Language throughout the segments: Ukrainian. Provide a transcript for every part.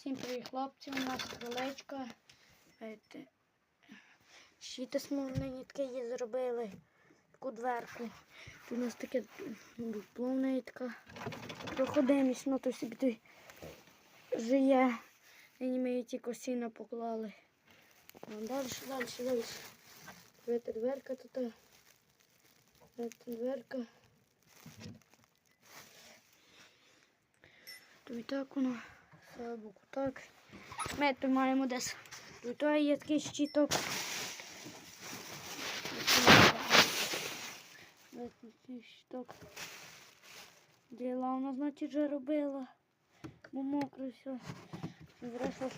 Всім привіт, хлопці, у нас крилечко. Знаєте, Щити смолені таке її зробили. Таку дверку. Тут у нас таке ну, плавнитка. Проходимість, ну то собі той жиє. Нині ми її тільки сіно поклали. Далі, далі, далі. Видите, дверка тут. Видите, дверка. То і так воно. Богу, так. Ми тут маємо десь. Тут є такий щиток. Щиток. Діла вона, значить, вже робила. Бо мокро все. Зрештою.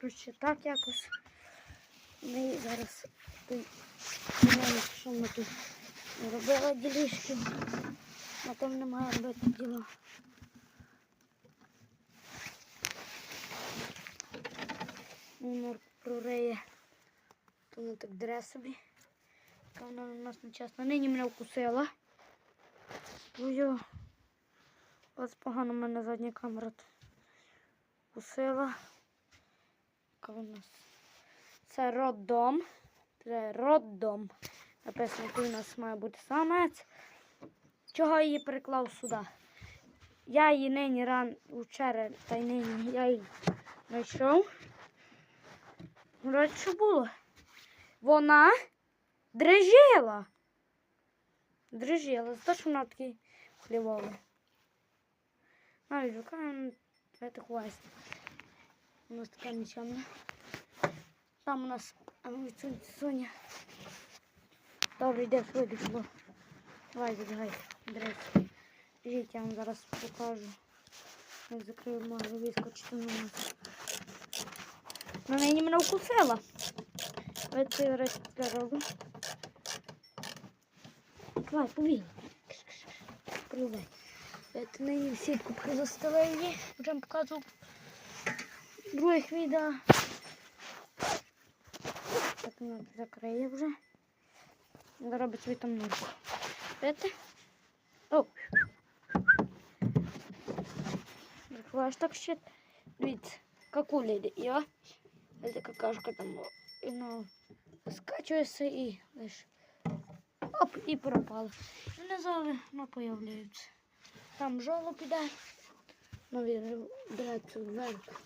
Коротше, так якось. Ми зараз знаємо, що ми тут робили ділішки. На тому немає робити діло. Воно прориє. То воно так дре собі. Яка вона у нас нечесна. Нині мене вкусила. Ой, ось погано в мене задня камера вкусила. Яка у нас? Це роддом. Роддом. Написано, який у нас має бути самець. Чого я її переклав сюди? Я її нині ран вчора та й нині я її знайшов. Вроді що було. Вона дрижила. Дрижила. За що вона такий хлівовий. Навіть яка це хвасть. У нас така нічемна. Там у нас а ну, Соня. Добре, йде вийшло. Давай, забігай. Біжіть, я вам зараз покажу. Як закрив можу вискочити на нас. На неї мене вкусила. Ось цей речі. Давай, побігли. Прилай. Це нині в сітку застелив її. Вже показував других відео. Так вона закриє вже. Робить собі там норку. Видите? О! Закриваєш так ще. Дивіться, какуля йде. І о, це какашка там. о, І ну, скачується і лиш. Оп, і пропала. І назад ну, появляються. Там жолоб іде. Ну, він береться вверх.